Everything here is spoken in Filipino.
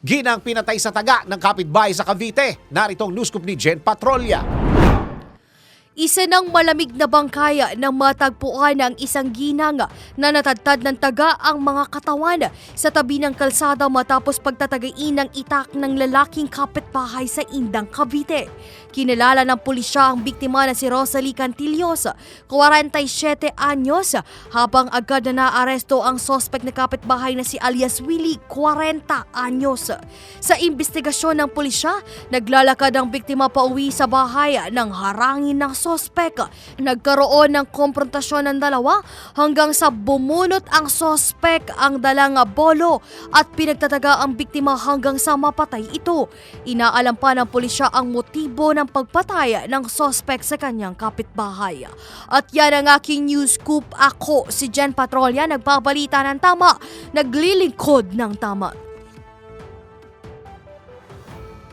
Ginang pinatay sa taga ng kapitbahay sa Cavite. Naritong news ni Jen Patrolya. Isa ng malamig na bangkaya ng matagpuan ng isang ginang na natadtad ng taga ang mga katawan sa tabi ng kalsada matapos pagtatagain ng itak ng lalaking kapitbahay sa Indang, Cavite. Kinilala ng pulisya ang biktima na si Rosalie Cantillos, 47 anyos, habang agad na naaresto ang sospek na kapitbahay na si alias Willie, 40 anyos. Sa investigasyon ng pulisya, naglalakad ang biktima pa uwi sa bahay nang harangin ng sospek. Nagkaroon ng komprontasyon ng dalawa hanggang sa bumunot ang sospek ang dalang bolo at pinagtataga ang biktima hanggang sa mapatay ito. Inaalam pa ng pulisya ang motibo ng pagpatay ng sospek sa kanyang kapitbahay. At yan ang aking news scoop. Ako si Jen Patrolya, nagbabalita ng tama, naglilingkod ng tama.